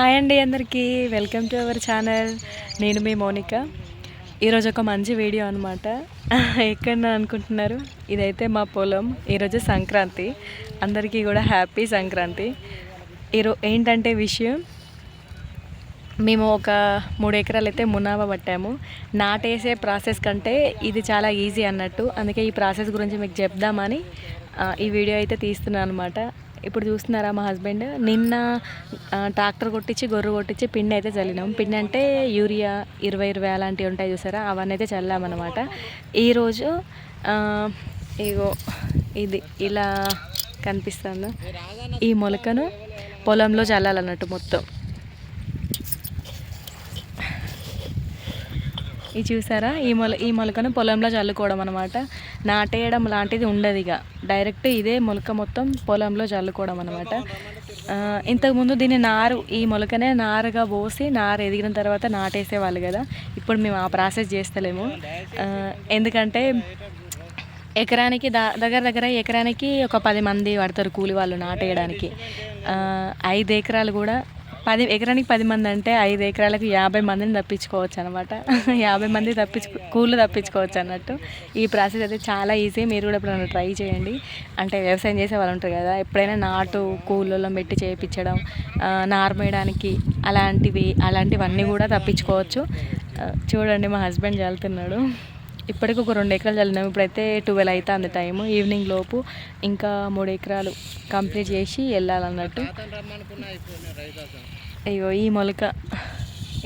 Hi అండి అందరికీ. Welcome to our channel. నేను మీ మోనిక. ఈరోజు ఒక మంచి వీడియో అనమాట ఎక్కడ అనుకుంటున్నారు? ఇదైతే మా పొలం. ఈరోజు సంక్రాంతి. అందరికీ కూడా హ్యాపీ సంక్రాంతి. ఈరో ఏంటంటే విషయం? మేము ఒక మూడు ఎకరాలు అయితే మునావ పట్టాము. నాటేసే ప్రాసెస్ కంటే ఇది చాలా ఈజీ అన్నట్టు. అందుకే ఈ ప్రాసెస్ గురించి మీకు చెప్దామని ఈ వీడియో అయితే తీస్తున్నాను అనమాట ఇప్పుడు చూస్తున్నారా మా హస్బెండ్? నిన్న ట్రాక్టర్ కొట్టించి గొర్రె కొట్టించి పిండి అయితే చల్లినాం. పిండి అంటే యూరియా ఇరవై ఇరవై అలాంటివి ఉంటాయి చూసారా? అవన్నీ అయితే చల్లామన్నమాట ఈరోజు ఇగో ఇది ఇలా కనిపిస్తుంది. ఈ మొలకను పొలంలో చల్లాలన్నట్టు మొత్తం. ఇది చూసారా? ఈ మొల ఈ మొలకను పొలంలో చల్లుకోవడం అనమాట నాటేయడం లాంటిది ఉండదు ఇక. డైరెక్ట్ ఇదే మొలక మొత్తం పొలంలో చల్లుకోవడం అనమాట ఇంతకుముందు దీన్ని నారు ఈ మొలకనే నారుగా పోసి నారు ఎదిగిన తర్వాత నాటేసేవాళ్ళు కదా. ఇప్పుడు మేము ఆ ప్రాసెస్ చేస్తలేము. ఎందుకంటే ఎకరానికి దా దగ్గర దగ్గర ఎకరానికి ఒక పది మంది పడతారు కూలి వాళ్ళు నాటేయడానికి. ఐదు ఎకరాలు కూడా పది ఎకరానికి పది మంది అంటే ఐదు ఎకరాలకు యాభై మందిని తప్పించుకోవచ్చు అనమాట యాభై మంది తప్పించు కూళ్ళు తప్పించుకోవచ్చు అన్నట్టు. ఈ ప్రాసెస్ అయితే చాలా ఈజీ. మీరు కూడా ఎప్పుడైనా ట్రై చేయండి. అంటే వ్యవసాయం చేసే వాళ్ళు ఉంటారు కదా ఎప్పుడైనా నాటు కూలలో పెట్టి చేయించడం నార్మేయడానికి అలాంటివి అలాంటివన్నీ కూడా తప్పించుకోవచ్చు. చూడండి మా హస్బెండ్ చల్లుతున్నాడు. ఇప్పటికి ఒక రెండు ఎకరాలు చల్లినాం. ఇప్పుడైతే ట్వెల్వ్ అవుతుంది టైము. ఈవినింగ్ లోపు ఇంకా మూడు ఎకరాలు కంప్లీట్ చేసి వెళ్ళాలన్నట్టు. అయ్యో ఈ మొలక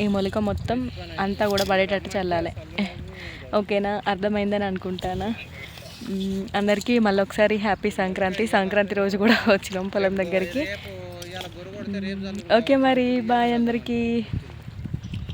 ఈ మొలక మొత్తం అంతా కూడా పడేటట్టు చల్లాలి. ఓకేనా? అర్థమైందని అనుకుంటానా? అందరికీ మళ్ళీ ఒకసారి హ్యాపీ సంక్రాంతి. సంక్రాంతి రోజు కూడా వచ్చినాం పొలం దగ్గరికి. ఓకే మరి బాయ్ అందరికీ.